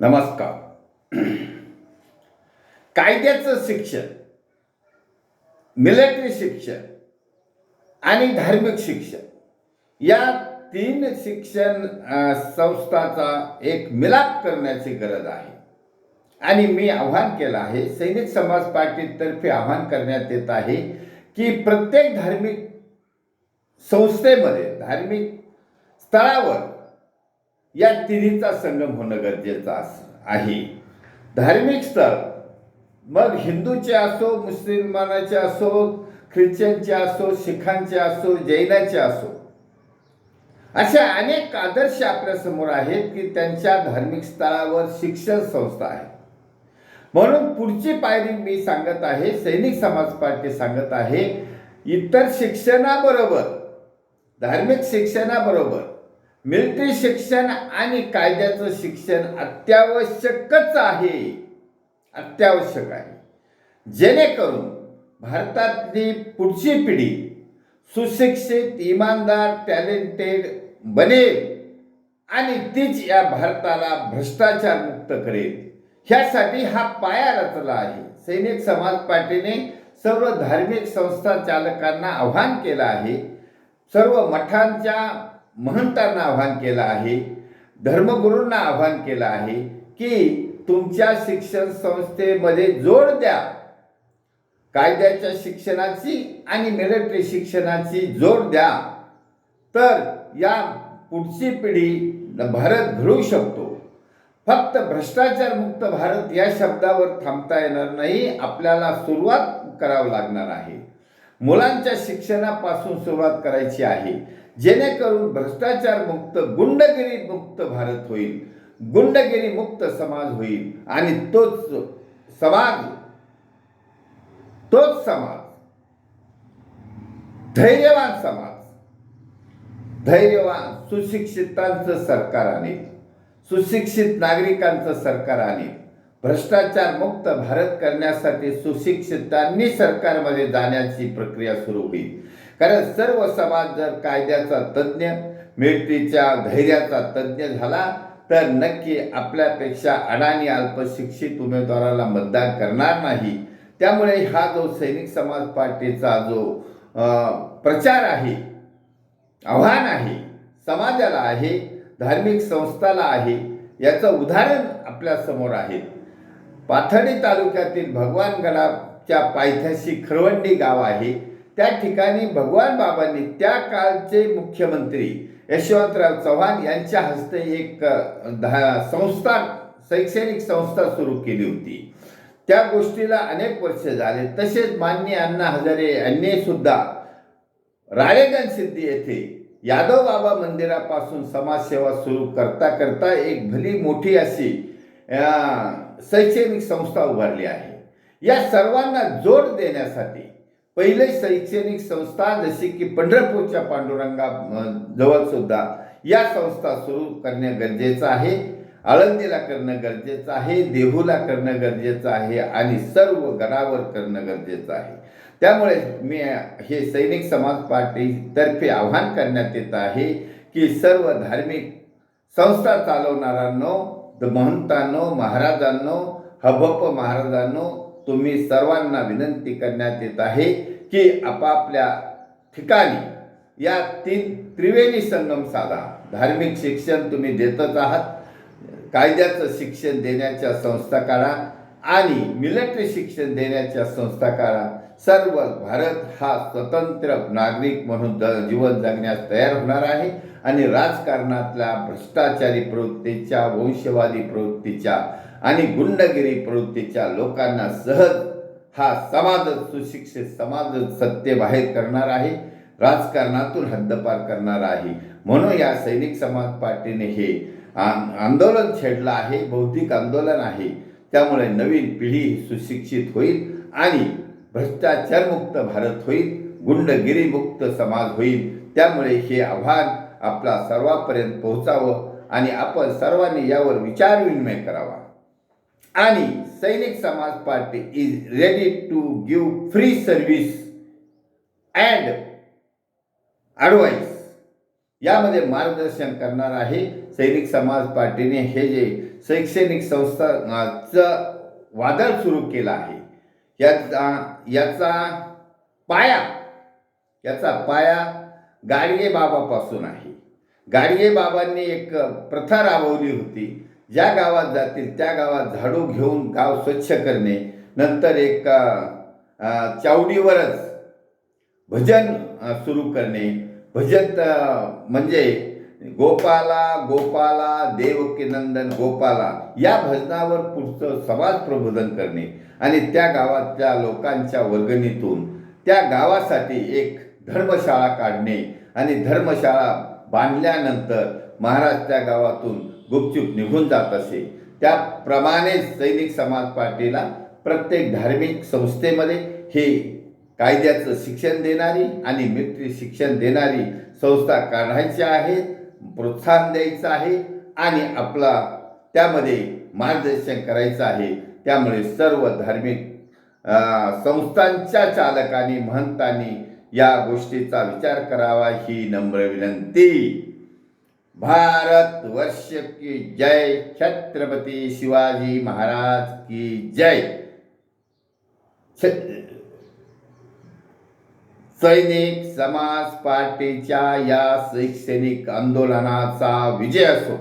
नमस्कार. कायद्याचं शिक्षण मिलिटरी शिक्षण आणि धार्मिक शिक्षण या तीन शिक्षण संस्थाचा एक मिलाप करण्याची गरज आहे. आणि मी आव्हान केलं आहे सैनिक समाज पार्टीतर्फे आव्हान करण्यात येत आहे की प्रत्येक धार्मिक संस्थेमध्ये धार्मिक स्थळावर या तिन्हीचा संगम होणं गरजेचं अस- आहे. धार्मिक स्थळ. मग हिंदूचे असो मुस्लिमानाचे असो ख्रिश्चनचे असो शिखांचे असो जैनाचे असो. अशा अनेक आदर्श आपल्यासमोर आहेत की त्यांच्या धार्मिक स्थळावर शिक्षण संस्था आहे. म्हणून पुढची पायरी मी सांगत आहे सैनिक समाज पार्टी सांगत आहे इतर शिक्षणाबरोबर धार्मिक शिक्षणाबरोबर मिलिटरी शिक्षण आणि कायद्याचं शिक्षण अत्यावश्यकच आहे. अत्यावश्यक आहे. जेणेकरून भारतातली पुढची पिढी सुशिक्षित इमानदार टॅलेंटेड बनेल आणि तीच या भारताला भ्रष्टाचार मुक्त करेल. ह्यासाठी हा पाया रचला आहे. सैनिक समाज पार्टीने सर्व धार्मिक संस्था चालकांना आव्हान केलं आहे. सर्व मठांच्या महंतांना आव्हान केलं आहे धर्मगुरूंना आव्हान केलं आहे की तुमच्या शिक्षण संस्थेमध्ये जोड द्या. कायद्याच्या शिक्षणाची आणि मिलिटरी शिक्षणाची जोड द्या. तर या पुढची पिढी भारत घडवू शकतो. फक्त भ्रष्टाचार मुक्त भारत या शब्दावर थांबता येणार नाही आपल्याला सुरुवात करावं लागणार आहे. मुलांच्या शिक्षणापासून सुरुवात करायची आहे. जेणेकरून भ्रष्टाचार मुक्त गुंडगिरी मुक्त भारत होईल. गुंडगिरी मुक्त समाज होईल. आणि तोच समाज तोच समाज धैर्यवान समाज धैर्यवान सुशिक्षितांचं सरकार आणेल. सुशिक्षित नागरिकांचं सरकार आणेल. भ्रष्टाचार मुक्त भारत करण्यासाठी सुशिक्षितांनी सरकारमध्ये जाण्याची प्रक्रिया सुरू होईल. कारण सर्व समाज जर कायद्याचा तज्ज्ञ मिलिटरीच्या धैर्याचा तज्ज्ञ झाला तर नक्की आपल्यापेक्षा अडाणी अल्पशिक्षित उमेदवाराला मतदान करणार नाही. त्यामुळे हा जो सैनिक समाज पार्टीचा जो प्रचार आहे आव्हान आहे समाजाला आहे धार्मिक संस्थाला आहे याचं उदाहरण आपल्यासमोर आहे. पाथर्डी तालुक्यातील भगवानगडाच्या पायथ्याशी खरवंडी गाव आहे. त्या ठिकाणी भगवान बाबांनी त्या काळचे मुख्यमंत्री यशवंतराव चव्हाण यांच्या हस्ते एक धा- संस्था शैक्षणिक संस्था सुरू केली होती. त्या गोष्टीला अनेक वर्ष झाले. तसेच मान्य अण्णा हजारे यांनी सुद्धा राळेगण सिद्धी येथे यादव बाबा मंदिरापासून समाजसेवा सुरू करता करता एक भली मोठी अशी शैक्षणिक संस्था उभारली आहे. या सर्वांना जोड देण्यासाठी पहिले शैक्षणिक संस्था जशी की पंढरपूरच्या पांडुरंगा जवळ सुद्धा या संस्था सुरू करणे गरजेचं आहे. आळंदीला करणं गरजेचं आहे देहूला करणं गरजेचं आहे आणि सर्व गडावर करणं गरजेचं आहे. त्यामुळे मी हे सैनिक समाज पार्टीतर्फे आव्हान करण्यात येत आहे की सर्व धार्मिक संस्था चालवणाऱ्यांनो द महंतांनो महाराजांनो हबप महाराजांनो तुम्ही सर्वांना विनंती करण्यात येत आहे की आपापल्या ठिकाणी या तीन त्रिवेणी संगम साधा. धार्मिक शिक्षण तुम्ही देतच आहात. कायद्याचं शिक्षण देण्याच्या संस्था काढा. आणि मिलिटरी शिक्षण देण्याच्या संस्थाकारा सर्व भारत हा स्वतंत्र नागरिक म्हणून जीवन जगण्यास तयार होणार आहे आणि राजकारणातल्या भ्रष्टाचारी प्रवृत्तीच्या वंशवादी प्रवृत्तीच्या आणि गुंडगिरी प्रवृत्तीच्या लोकांना सहज हा समाज सुशिक्षित समाज सत्य बाहेर करणार आहे राजकारणातून हद्दपार करणार आहे. म्हणून या सैनिक समाज पार्टीने हे आंदोलन छेडलं आहे बौद्धिक आंदोलन आहे. त्यामुळे नवीन पिढी सुशिक्षित होईल आणि भ्रष्टाचारमुक्त भारत होईल गुंडगिरीमुक्त समाज होईल. त्यामुळे हे आव्हान आपला सर्वांपर्यंत पोहोचावं आणि आपण सर्वांनी यावर विचारविनिमय करावा. आणि Sainik Samaj party is ready to give free service and advice यामध्ये मार्गदर्शन करणार आहे सैनिक समाज पार्टीने हे जे शैक्षणिक संस्थाचं वादळ सुरू केलं आहे. याचा याचा पाया याचा पाया गाडगे बाबापासून आहे. गाडगे बाबांनी एक प्रथा राबवली होती. ज्या गावात जातील त्या गावात झाडू घेऊन गाव स्वच्छ करणे. नंतर एक चावडीवरच भजन सुरू करणे. भजन म्हणजे गोपाला गोपाला देवकीनंदन गोपाला या भजनावर पुढचं समाज प्रबोधन करणे आणि त्या गावातल्या लोकांच्या वर्गणीतून त्या गावासाठी एक धर्मशाळा काढणे आणि धर्मशाळा बांधल्यानंतर महाराज त्या गावातून गुपचूप निघून जात असे. त्याप्रमाणेच सैनिक समाज पार्टीला प्रत्येक धार्मिक संस्थेमध्ये हे कायद्याचं शिक्षण देणारी आणि मित्री शिक्षण देणारी संस्था काढायची आहे. प्रोत्साहन द्यायचं आहे आणि आपला त्यामध्ये मार्गदर्शन करायचं आहे. त्यामुळे सर्व धार्मिक संस्थांच्या चालकांनी महंतांनी या गोष्टीचा विचार करावा ही नम्र विनंती. भारत वर्ष की जय. छत्रपती शिवाजी महाराज की जय. छ- सैनिक समाज पार्टीच्या या शैक्षणिक आंदोलनाचा विजय असो.